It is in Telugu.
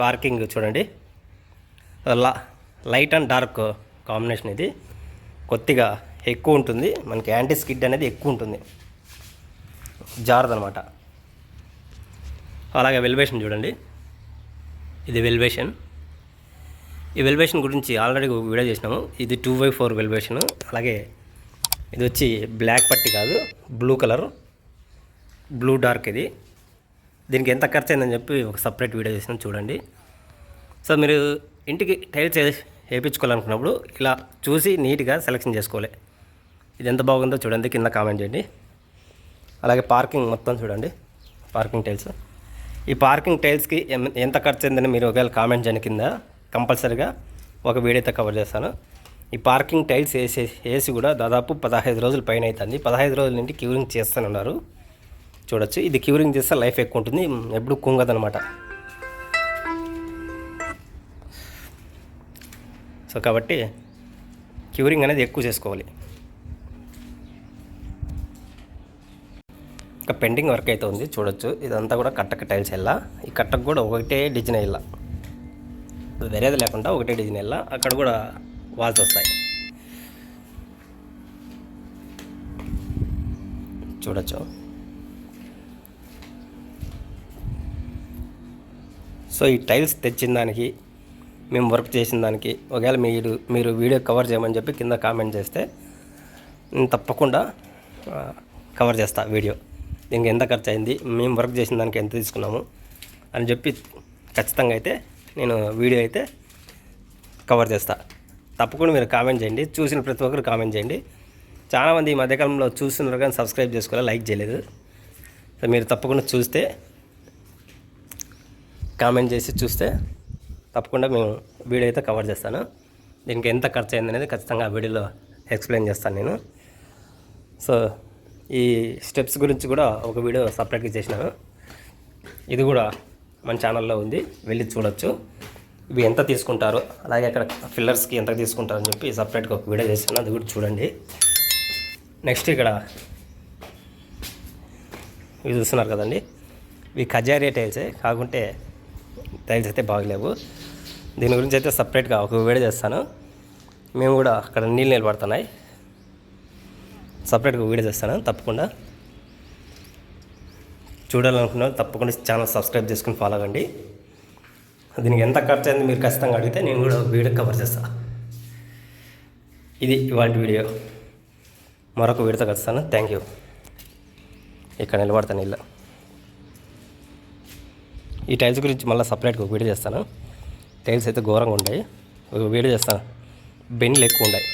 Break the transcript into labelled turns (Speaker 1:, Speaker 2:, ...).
Speaker 1: పార్కింగ్ చూడండి. లా లైట్ అండ్ డార్క్ కాంబినేషన్ ఇది. కొద్దిగా ఎక్కువ ఉంటుంది. మనకి యాంటీ స్కిడ్ అనేది ఎక్కువ ఉంటుంది. జారదనమాట. అలాగే వెల్వేషన్ చూడండి. ఇది వెల్వేషన్. ఈ వెల్వేషన్ గురించి ఆల్రెడీ వీడియో చేసినాము. ఇది టూ బై ఫోర్ వెల్వేషన్. అలాగే ఇది వచ్చి బ్లాక్ పట్టి కాదు. Blue colour. బ్లూ డార్క్ ఇది. దీనికి ఎంత ఖర్చు అయిందని చెప్పి ఒక సపరేట్ వీడియో చేసినాం చూడండి. సో మీరు ఇంటికి టైల్స్ వేయించుకోవాలనుకున్నప్పుడు ఇలా చూసి నీట్గా సెలెక్షన్ చేసుకోవాలి. ఇది ఎంత బాగుందో చూడండి కింద కామెంట్ చేయండి. అలాగే పార్కింగ్ మొత్తం చూడండి పార్కింగ్ టైల్స్ ఈ పార్కింగ్ టైల్స్కి ఎంత ఖర్చు అయిందని మీరు ఒకవేళ కామెంట్ చేయండి కింద కంపల్సరీగా ఒక వీడియో కవర్ చేస్తాను. ఈ పార్కింగ్ టైల్స్ వేసే వేసి కూడా దాదాపు పదహైదు రోజుల పైన అవుతుంది. పదహైదు రోజుల నుండి క్యూరింగ్ చేస్తానున్నారు. చూడొచ్చు. ఇది క్యూరింగ్ చేస్తే లైఫ్ ఎక్కువ ఉంటుంది. ఎప్పుడు కుంగదనమాట. సో కాబట్టి క్యూరింగ్ అనేది ఎక్కువ చేసుకోవాలి. ఇంకా పెండింగ్ వర్క్ అయితే ఉంది. చూడొచ్చు. ఇదంతా కూడా కట్టక టైల్స్ వెళ్ళా ఈ కట్టకు కూడా ఒకటే డిజైన్ వెళ్ళా వేరేది లేకుండా ఒకటే డిజైన్ వెళ్ళా అక్కడ కూడా వాల్స్ వస్తాయి. చూడొచ్చు. సో ఈ టైల్స్ తెచ్చిన దానికి మేము వర్క్ చేసిన దానికి ఒకవేళ మీరు మీరు వీడియో కవర్ చేయమని చెప్పి కింద కామెంట్ చేస్తే నేను తప్పకుండా కవర్ చేస్తా వీడియో. దీనికి ఎంత ఖర్చు అయింది మేము వర్క్ చేసిన దానికి ఎంత తీసుకున్నాము అని చెప్పి ఖచ్చితంగా అయితే నేను వీడియో అయితే కవర్ చేస్తా. తప్పకుండా మీరు కామెంట్ చేయండి చూసిన ప్రతి ఒక్కరు కామెంట్ చేయండి. చాలామంది ఈ మధ్యకాలంలో చూస్తున్నారు కానీ సబ్స్క్రైబ్ చేసుకోవాలి లైక్ చేయలేదు. సో మీరు తప్పకుండా చూస్తే కామెంట్ చేసి చూస్తే తప్పకుండా మేము వీడియో అయితే కవర్ చేస్తాను. దీనికి ఎంత ఖర్చు అయింది అనేది ఖచ్చితంగా ఆ వీడియోలో ఎక్స్ప్లెయిన్ చేస్తాను నేను. సో ఈ స్టెప్స్ గురించి కూడా ఒక వీడియో సపరేట్గా చేసినాను. ఇది కూడా మన ఛానల్లో ఉంది వెళ్ళి చూడొచ్చు. ఇవి ఎంత తీసుకుంటారు అలాగే అక్కడ ఫిల్లర్స్కి ఎంత తీసుకుంటారు అని చెప్పి సపరేట్గా ఒక వీడియో చేశాను అది కూడా చూడండి. నెక్స్ట్ ఇక్కడ ఇవి చూస్తున్నారు కదండి. ఇవి ఖజారియా టైల్సే కాకుంటే టైల్స్ అయితే బాగలేవు. దీని గురించి అయితే సపరేట్గా ఒక వీడియో చేస్తాను. మేము కూడా అక్కడ నీళ్ళు నిలబడుతున్నాయి. సపరేట్గా వీడియో చేస్తాను తప్పకుండా. చూడాలనుకున్న తప్పకుండా ఛానల్ సబ్స్క్రైబ్ చేసుకుని ఫాలో అవ్వండి దీనికి ఎంత ఖర్చు అయింది మీరు ఖచ్చితంగా అడిగితే నేను కూడా వీడియో కవర్ చేస్తాను ఇది ఇవాళ వీడియో. మరొక వీడియోతో కలుస్తాను. థ్యాంక్ యూ ఇక్కడ నిలబడతాను ఇల్లు ఈ టైల్స్ గురించి మళ్ళీ సపరేట్గా ఒక వీడియో చేస్తాను. టైల్స్ అయితే ఘోరంగా ఉంటాయి. ఒక వీడియో చేస్తాను. బెండ్లు ఎక్కువ ఉన్నాయి